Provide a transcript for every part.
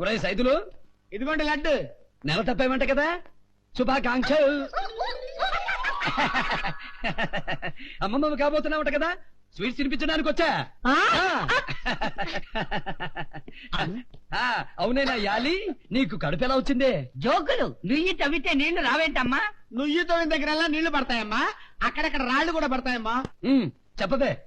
ఒరే సైదులు. ఇదిగోండి లడ్డు. నెల తప్పేమంట కదా? శుభాకాంక్షలు. అమ్మమ్మ కాబోతున్నావుట కదా? స్వీట్స్ తినిపించడానికి వచ్చా? ఆ, అవునేనా యాలి? నీకు కడుపు ఎలా వచ్చిందే? జోకులు. నుయ్యి తవ్వితే నీళ్ళు రావేంటమ్మా? నువ్వు తోడిన దగ్గర నీళ్ళు పడతాయమ్మా. అక్కడక్కడ రాళ్ళు కూడా పడతాయమ్మా. ఉమ్, చెప్పదే.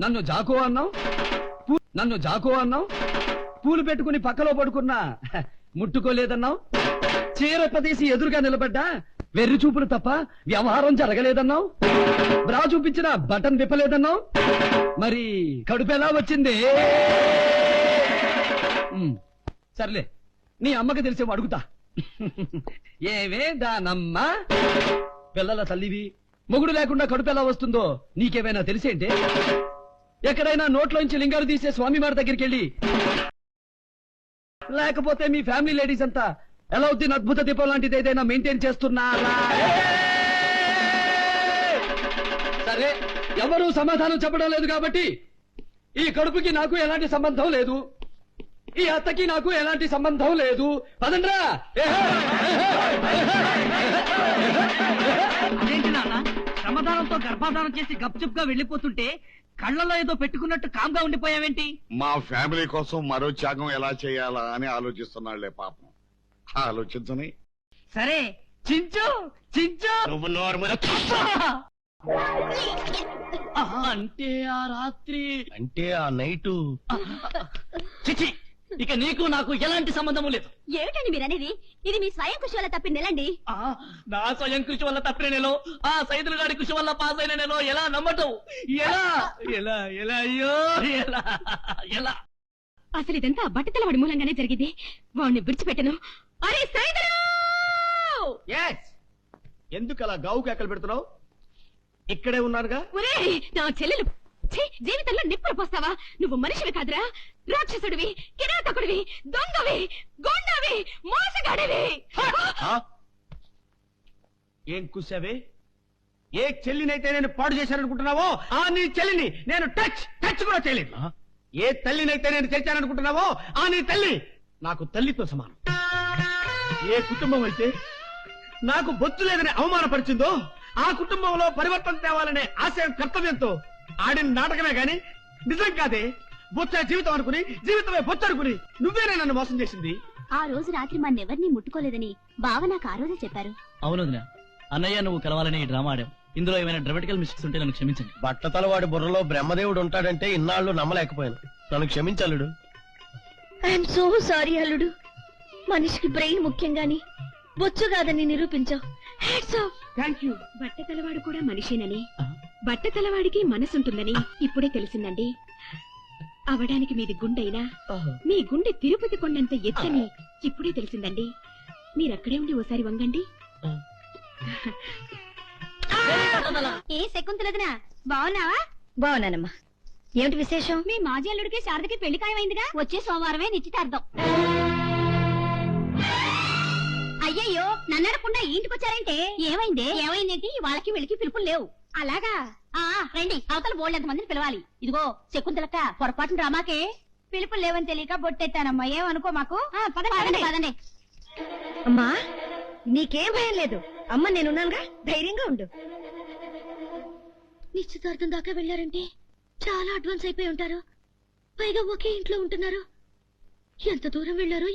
నన్ను జాకో అన్నావు? నన్ను జాకో అన్నావు? పూలు పెట్టుకుని పక్కలో పడుకున్నా ముట్టుకోలేదన్నావు? చీర పదేసి ఎదురుగా నిలబడ్డా? వెర్రి చూపులు తప్ప వ్యవహారం జరగలేదన్నావు? బ్రా చూపించిన బటన్ విప్పలేదన్నావు? మరి కడుపు ఎలా వచ్చింది? సర్లే నీ అమ్మకి తెలిసే అడుగుతా. ఏవే దానమ్మా పిల్లల తల్లివి మొగుడు లేకుండా కడుపు ఎలా వస్తుందో నీకేమైనా తెలిసేంటే? ఎక్కడైనా నోట్లోంచి లింగాలు తీసే స్వామివారి దగ్గరికి వెళ్ళి లేకపోతే మీ ఫ్యామిలీ లేడీస్ అంతా ఎలవుద్దీన్ అద్భుత దీపం లాంటిది ఏదైనా మెయింటైన్ చేస్తున్నా సరే ఎవరు సమాధానం చెప్పడం లేదు కాబట్టి ఈ కడుపుకి నాకు ఎలాంటి సంబంధం లేదు. ఈ అత్తకి నాకు ఎలాంటి సంబంధం లేదు. పదండ్రా! ఏహే! అదేంటి నాన్న? శ్రమదానంతో గర్భాధానం చేసి గప్చుప్గా వెళ్ళిపోతుంటే కళ్ళలో ఏదో పెట్టుకున్నట్టు కామ్గా ఉండిపోయావేంటి? మా ఫ్యామిలీ కోసం మరో త్యాగం ఎలా చేయాలా అని ఆలోచిస్తున్నాళ్ళే పాపం. ఆలోచించని? సరే చించు చించు. నువ్వు అంటే ఆ రాత్రి అంటే ఆ నైటు. చిచి ఇక నీకు నాకు ఎలాంటి సంబంధము లేదు. ఏమిటండి మీరనేది? ఇది మీ స్వయం కృషి వల్ల తప్పిన నెలండి. ఆ, నా స్వయం కృషి వల్ల తప్పిన నెలో ఆ సైదులు గారి కృషి వల్ల పాస్ అయిన నెలో ఎలా నమ్మటం? ఎలా? ఎలా? ఎలా అయ్యో? ఎలా? ఎలా? అసలు ఇదంతా బట్టతలవాడి మూలంగానే జరిగింది. వాడిని విడిచిపెట్టను. అరే సైదరు ఎందుకు అలా గావు కేకలు పెడుతున్నావు? ఇక్కడే ఉన్నారుగా ఒరేయ్ నా చెల్లెలు ఛీ, జీవితంలో నిప్పులు పోస్తావా? నువ్వు మనిషివి కాదురా. రాక్షసుడివి కిరాతకుడివి దొంగవి గొండవి మోసగాడివి. ఏం కూసావే? ఏ చెల్లినైతే నేను పాడు చేశాననుకుంటున్నావో ఆ నీ చెల్లిని నేను టచ్ టచ్ కూడా చేయలేదు. ఏ తల్లినైతే నేను చేశాననుకుంటున్నావో ఆ నీ తల్లి నాకు తల్లితో సమానం. ఏ కుటుంబం అయితే నాకు బొత్తు లేదని అవమానపరిచిందో ఆ కుటుంబంలో పరివర్తన తేవాలనే ఆశయం కర్తవ్యంతో ఆడిన నాటకమే గాని నిజం కాదే. బొచ్చ జీవితం అనుకుని జీవితమే బొచ్చు అనుకుని నువ్వేనే నన్ను మోసం చేసింది? ఆ రోజు రాత్రి మన్నెవరిని ముట్టుకోలేదని బావ నాకు ఆ రోజే చెప్పారు. అవును వదినా. అన్నయ్య నువ్వు కలవాలని ఈ డ్రామా ఆడాం ఇందులో ఏమైనా డ్రామాటికల్ మిస్టేక్స్ ఉంటే నన్ను క్షమించండి. బట్టతలవాడి బుర్రలో బ్రహ్మదేవుడు ఉంటాడంటే ఇన్నాళ్ళు నమ్మలేకపోయాను. నన్ను క్షమించలుడు ఐఎమ్ సో సారీ అల్లుడు. మనిషికి బ్రెయిన్ ముఖ్యం గాని బొచ్చు కాదని నిరూపించావు. హ్యాట్స్ ఆఫ్ థ్యాంక్ యూ బట్టతలవాడు కూడా మనిషేనని. బట్టతలవాడికి మనసుంటుందని ఇప్పుడే తెలిసిందండి. అవడానికి మీది గుండైనా? మీ గుండె తిరుపతి కొండంత ఎత్తని ఇప్పుడే తెలిసిందండి. మీరక్కడే ఉండి ఓసారి వంగండి. ఏ శకుంతలదనా బాగున్నావా? బాగున్నానమ్మా. ఏమిటి విశేషం? మీ మాజీ అల్లుడికి శారదకి పెళ్ళి ఖాయమైందిగా? వచ్చే సోమవారమే నిశ్చితార్థం. అయ్యయ్యో నన్ను అడగకుండా ఇంటికి వచ్చారంటే ఏమైంది? ఏమైందేంటి? వాళ్ళకి వీళ్ళకి పిలుపులు లేవు. అలాగా? ఆ రండి. అవతల బోల్డ్ ఎంత మందిని పిలవాలి. ఇదిగో శకుంతలక్క పొరపాటున రామాకే పిలుపులు లేవని తెలియక బొట్టెత్తానమ్మా. ఏమనుకో మాకు? పదండి పదండి అమ్మా నీకేం భయం లేదు. అమ్మ నేనున్నానుగా. ధైర్యంగా ఉండు. నిశ్చితార్థం దాకా వెళ్ళారంటే చాలా అడ్వాన్స్ అయిపోయి ఉంటారు. పైగా ఒకే ఇంట్లో ఉంటున్నారు. ఎంత దూరం వెళ్ళారో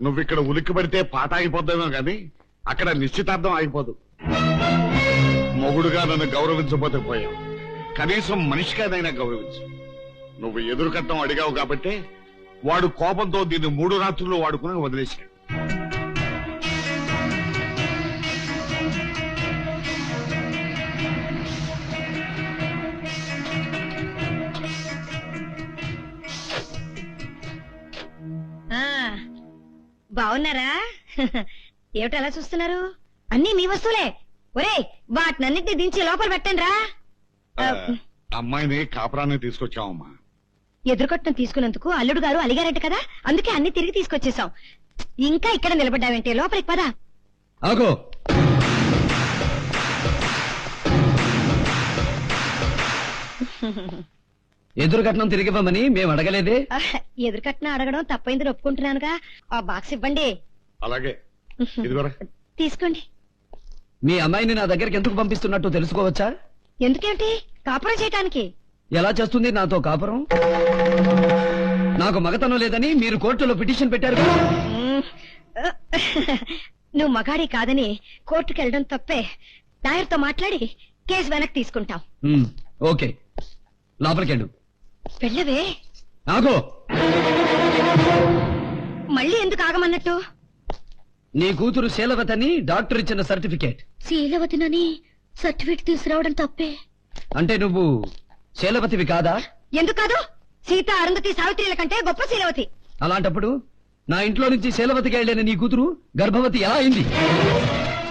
నువ్వు ఇక్కడ ఉలిక్కి పడితే పాట ఆగిపోద్దేమో కానీ అక్కడ నిశ్చితార్థం ఆగిపోదు. మొగుడుగా నన్ను గౌరవించబోతపోయావు కనీసం మనిషిగానైనా గౌరవించు. నువ్వు ఎదురుకట్టం అడిగావు కాబట్టి వాడు కోపంతో దీన్ని మూడు రాత్రులు వాడుకుని వదిలేశాడు. బాగున్నారా? ఏమిటి అలా చూస్తున్నారు? అన్ని మీ వస్తువులే. ఒరేయ్ వాటినన్నిటిని దించి లోపల పెట్టండి రా అమ్మాయిని కాపురాన్ని తీసుకొచ్చావమ్మా. ఎదురుకొట్టం తీసుకున్నందుకు అల్లుడు గారు అలిగారట కదా? అందుకే అన్ని తిరిగి తీసుకొచ్చేసాం. ఇంకా ఇక్కడ నిలబడ్డావేంటే? లోపలికి పదా. ఆగో. ఎదురు కట్నం తిరిగివ్వమని మేము అడగలేదే? ఆహ్, ఎదురు కట్న అడగడం తప్పైందని ఒప్పుకుంటున్నానుగా. ఆ బాక్స్ ఇవ్వండి. అలాగే. తీసుకోండి. మీ అమ్మాయిని నా దగ్గరికి ఎందుకు పంపిస్తున్నట్టు తెలుసుకోవచ్చా? ఎందుకేమిటి? కాపురం చేయటానికి. ఎలా చేస్తుంది నాతో కాపురం? నాకు మగతనం లేదని మీరు కోర్టులో పిటిషన్ పెట్టారు. నువ్వు మగాడి కాదని కోర్టుకు వెళ్ళడం తప్పే. లాయర్తో మాట్లాడి కేసు వెనక్కి తీసుకుంటాం. ఓకే. లోపలికెళ్ళు. వెళ్ళవే. నాగో మళ్ళీ ఎందుకు ఆగమన్నట్టు? నీ కూతురు శీలవతని డాక్టర్ ఇచ్చిన సర్టిఫికేట్. శీలవతినని సర్టిఫికేట్ తీసుకురావడం తప్పే. అంటే నువ్వు శీలవతివి కాదా? ఎందుకు కాదు? సీత అరుంధతి సావిత్రిల కంటే గొప్ప శీలవతి. అలాంటప్పుడు నా ఇంట్లో నుంచి శీలవతికి వెళ్ళిన నీ కూతురు గర్భవతి ఎలా అయింది?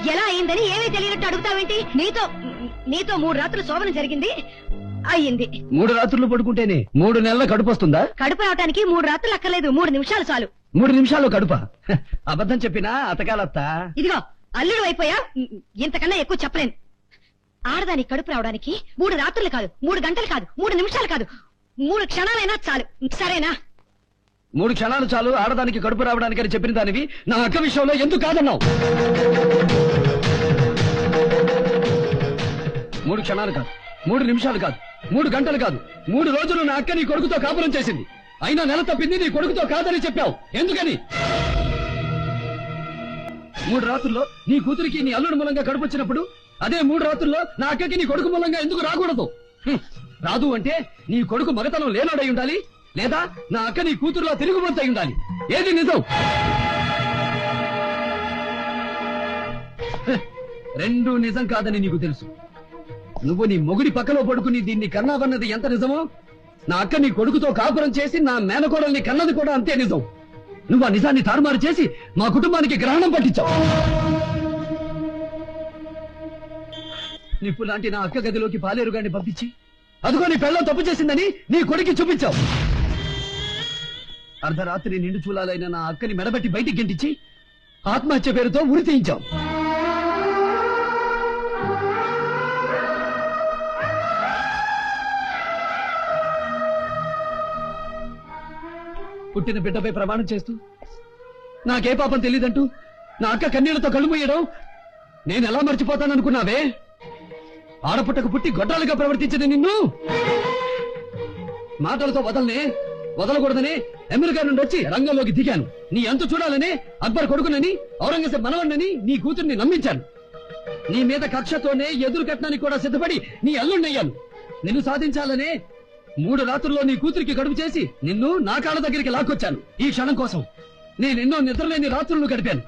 ఎలా అయిందని ఏమీ తెలియనట్టు అడుగుతావేంటి? నీతో నీతో మూడు రాత్రులు శోభన జరిగింది అయ్యింది. మూడు రాత్రులు పడుకుంటేనే మూడు నెలల కడుపు వస్తుందా? కడుపు రావటానికి మూడు రాత్రులు అక్కర్లేదు మూడు నిమిషాలు చాలు. మూడు నిమిషాల్లో కడుప? అబద్ధం చెప్పినా అతకాలత్తా? ఇదిగో అల్లుడు అయిపోయా? ఇంతకన్నా ఎక్కువ చెప్పలేను. ఆడదానికి కడుపు రావడానికి మూడు రాత్రులు కాదు మూడు గంటలు కాదు మూడు నిమిషాలు కాదు మూడు క్షణాలైనా చాలు. సరేనా? మూడు క్షణాలు చాలు ఆడదానికి కడుపు రావడానికి అని చెప్పిన దానివి నా అక్క విషయంలో ఎందుకు కాదన్నావు? మూడు క్షణాలు కాదు మూడు నిమిషాలు కాదు మూడు గంటలు కాదు మూడు రోజులు నా అక్క నీ కొడుకుతో కాపురం చేసింది. అయినా నెల తప్పింది నీ కొడుకుతో కాదని చెప్పావు. ఎందుకని? మూడు రాత్రుల్లో నీ కూతురికి నీ అల్లుడు మూలంగా కడుపు వచ్చినప్పుడు అదే మూడు రాత్రుల్లో నా అక్కకి నీ కొడుకు మూలంగా ఎందుకు రాకూడదు? రాదు అంటే నీ కొడుకు మగతనం లేనాడై ఉండాలి లేదా నా అక్క నీ కూతురులో తిరుగుబోతై ఉండాలి. ఏది నిజం? రెండు నిజం కాదని నీకు తెలుసు. నువ్వు నీ మొగుడి పక్కలో పడుకుని దీన్ని కన్నావన్నది ఎంత నిజమో? నా అక్క నీ కొడుకుతో కాపురం చేసి నా మేనకోడల్ని కన్నది కూడా అంతే నిజం. నువ్వు ఆ నిజాన్ని తారుమారు చేసి మా కుటుంబానికి గ్రహణం పట్టించావు. నిప్పు లాంటి నా అక్క గదిలోకి పాలేరుగాన్ని పంపించి అదిగో నీ పెళ్ళం తప్పు చేసిందని నీ కొడుకి చూపించావు. అర్ధరాత్రి నిండు చూలాలైన నా అక్కని మెడబెట్టి బయటికి గెంటించి ఆత్మహత్య పేరుతో ఉరి తీయించావు పుట్టిన బిడ్డపై ప్రమాణం చేస్తూ నాకే పాపం తెలియదంటూ నా అక్క కన్నీళ్ళతో కళ్ళు మూయడం నేను ఎలా మర్చిపోతాననుకున్నావే? ఆడపుట్టకు పుట్టి గొడ్రాలుగా ప్రవర్తించిన నిన్ను? మాటలతో వదలనే వదలకూడదని అమెరికా నుండి వచ్చి రంగంలోకి దిగాను. నీ అంత చూడాలని అక్బర్ కొడుకునని ఔరంగజేబ్ మనవణ్ణని నీ కూతుర్ని నమ్మించాను. నీ మీద కక్షతోనే ఎదురు కట్టడానికి కూడా సిద్ధపడి నీ అల్లుణ్ణయ్యాను. నిన్ను సాధించాలనే మూడు రాత్రుల్లో నీ కూతురికి గడుపు చేసి నిన్ను నా కాళ్ళ దగ్గరికి లాక్కొచ్చాను. ఈ క్షణం కోసం నేనెన్నో నిద్రలేని రాత్రులు గడిపాను.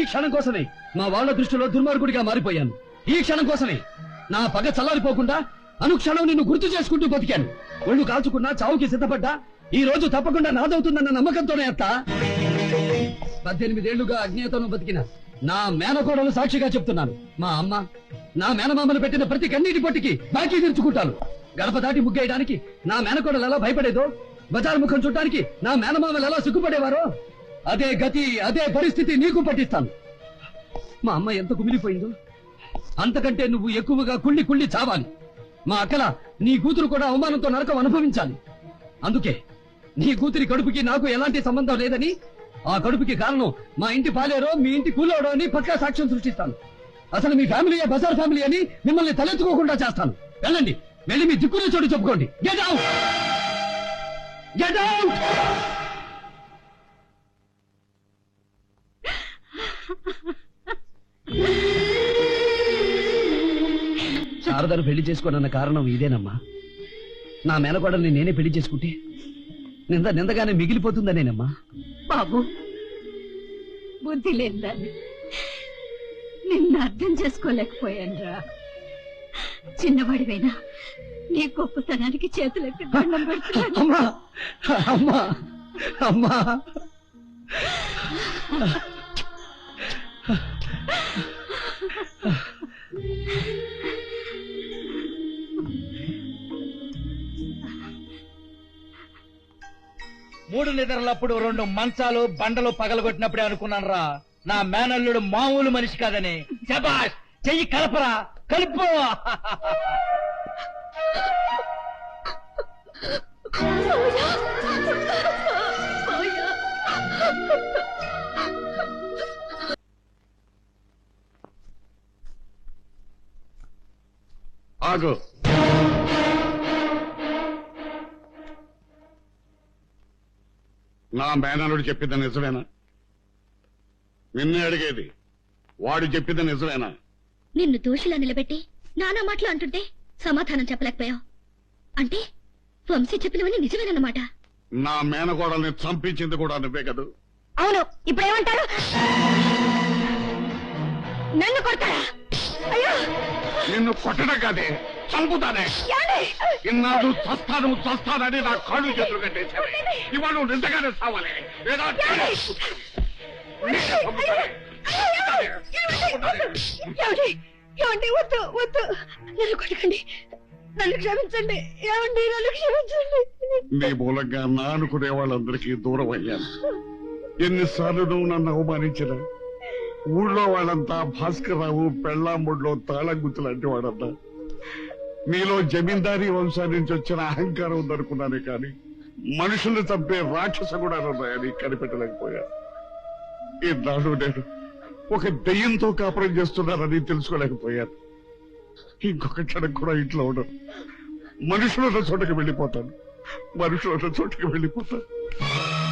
ఈ క్షణం కోసమే మా వాళ్ళ దృష్టిలో దుర్మార్గుడిగా మారిపోయాను. ఈ క్షణం కోసమే నా పగ చల్లారిపోకుండా అనుక్షణం నిన్ను గుర్తు చేసుకుంటూ బతికాను. ఒళ్ళు కాల్చుకున్నా చావుకి సిద్ధపడ్డా? ఈ రోజు తప్పకుండా నాదవుతుందన్న నమ్మకంతోనే అత్త? పద్దెనిమిదేళ్ళుగా అజ్ఞాతంలో బతికిన నా మేనకోడలు సాక్షిగా చెప్తున్నాను. మా అమ్మ నా మేనమామను పెట్టిన ప్రతి కన్నీటి పొట్టికి బాకీ తీర్చుకుంటాను. గడప దాటి ముగ్గేయడానికి నా మేనకోడలు ఎలా భయపడేదో బజార్ ముఖం చుట్టానికి నా మేనమామలు ఎలా సిగ్గుపడేవారో అదే గతి అదే పరిస్థితి నీకు పట్టిస్తాను. మా అమ్మ ఎంత కుమిలిపోయిందో అంతకంటే నువ్వు ఎక్కువగా కుళ్ళి కుళ్ళి చావాలి. మా అక్కల నీ కూతురు కూడా అవమానంతో నరకం అనుభవించాలి. అందుకే నీ కూతురి కడుపుకి నాకు ఎలాంటి సంబంధం లేదని ఆ కడుపుకి కారణం మా ఇంటి పాలేరో మీ ఇంటి కూలోడో అని పక్కా సాక్ష్యం సృష్టిస్తాను. అసలు మీ ఫ్యామిలీ బజార్ ఫ్యామిలీ అని మిమ్మల్ని తలెత్తుకోకుండా చేస్తాను. వెళ్ళండి. వెళ్ళి మీ దిక్కులో చోటు చెప్పుకోండి. గెట్ అవుట్ గెట్ అవుట్ శారదను పెళ్ళి చేసుకోనన్న కారణం ఇదేనమ్మా. నా మేనకోడల్ని నేనే పెళ్ళి చేసుకుంటే నింద నిందగానే మిగిలిపోతుందనేనమ్మా. బాబు బుద్ధి లేదని నిన్ను అర్థం చేసుకోలేకపోయాను రా. చిన్నవాడివైనా నీ గొప్పతనానికి చేతులెత్తి దండం పెడుతున్నాను. అమ్మా అమ్మా అమ్మా. మూడు నిద్రలప్పుడు రెండు మంచాలు బండలు పగలగొట్టినప్పుడే అనుకున్నాను రా నా మేనల్లుడు మామూలు మనిషి కాదని. శబాష్ చెయ్యి కలపరా. కలుపు. ఆగు. నా మేనలుడు చెప్పింది నిజమేనా? నిన్నే అడిగేది. వాడు చెప్పింది నిజమేనా? నిన్ను దోషిలా నిలబెట్టి నానా మాటలు అంటుంటే సమాధానం చెప్పలేకపోయావు. అంటే వంశీ చెప్పినవన్నీ నిజమేనన్నమాట. నా మేనగోడల్ని చంపించింది కూడా నువ్వే కదూ? అవును ఇప్పుడు ఏమంటారు నన్ను కొడతారా? అయ్యో! నిన్ను కొట్టడం కాదే. చంపుతానే? ఇన్నాళ్ళు చస్తాను చస్తానని నా కాళ్ళు చేతులు ఇవాళ నువ్వు నిజంగానే సావాలి. ఏమండి? వద్దు వద్దు. నన్ను కొట్టకండి. నన్ను క్షమించండి. ఏమండి? నన్ను క్షమించండి. నీ మూలంగా నా అనుకునే వాళ్ళందరికీ దూరం అయ్యాను. ఎన్నిసార్లు నువ్వు నన్ను అవమానించిన? ఊళ్ళో వాళ్ళంతా భాస్కర్రావు పెళ్ళాంబుడ్లో తాళం గుర్తులాంటి వాడంతా నీలో జమీందారీ వంశం నుంచి వచ్చిన అహంకారం ఉందనుకున్నానే కానీ మనుషుల్ని చంపే రాక్షస కూడా ఉన్నాయని కనిపెట్టలేకపోయా ఈనాడు నేను ఒక దెయ్యంతో కాపురం చేస్తున్నానని తెలుసుకోలేకపోయాను. ఇంకొక క్షణం కూడా ఇంట్లో ఉండను. మనుషులున్న చోటకి వెళ్ళిపోతాను. మనుషులున్న చోటకి వెళ్ళిపోతాను.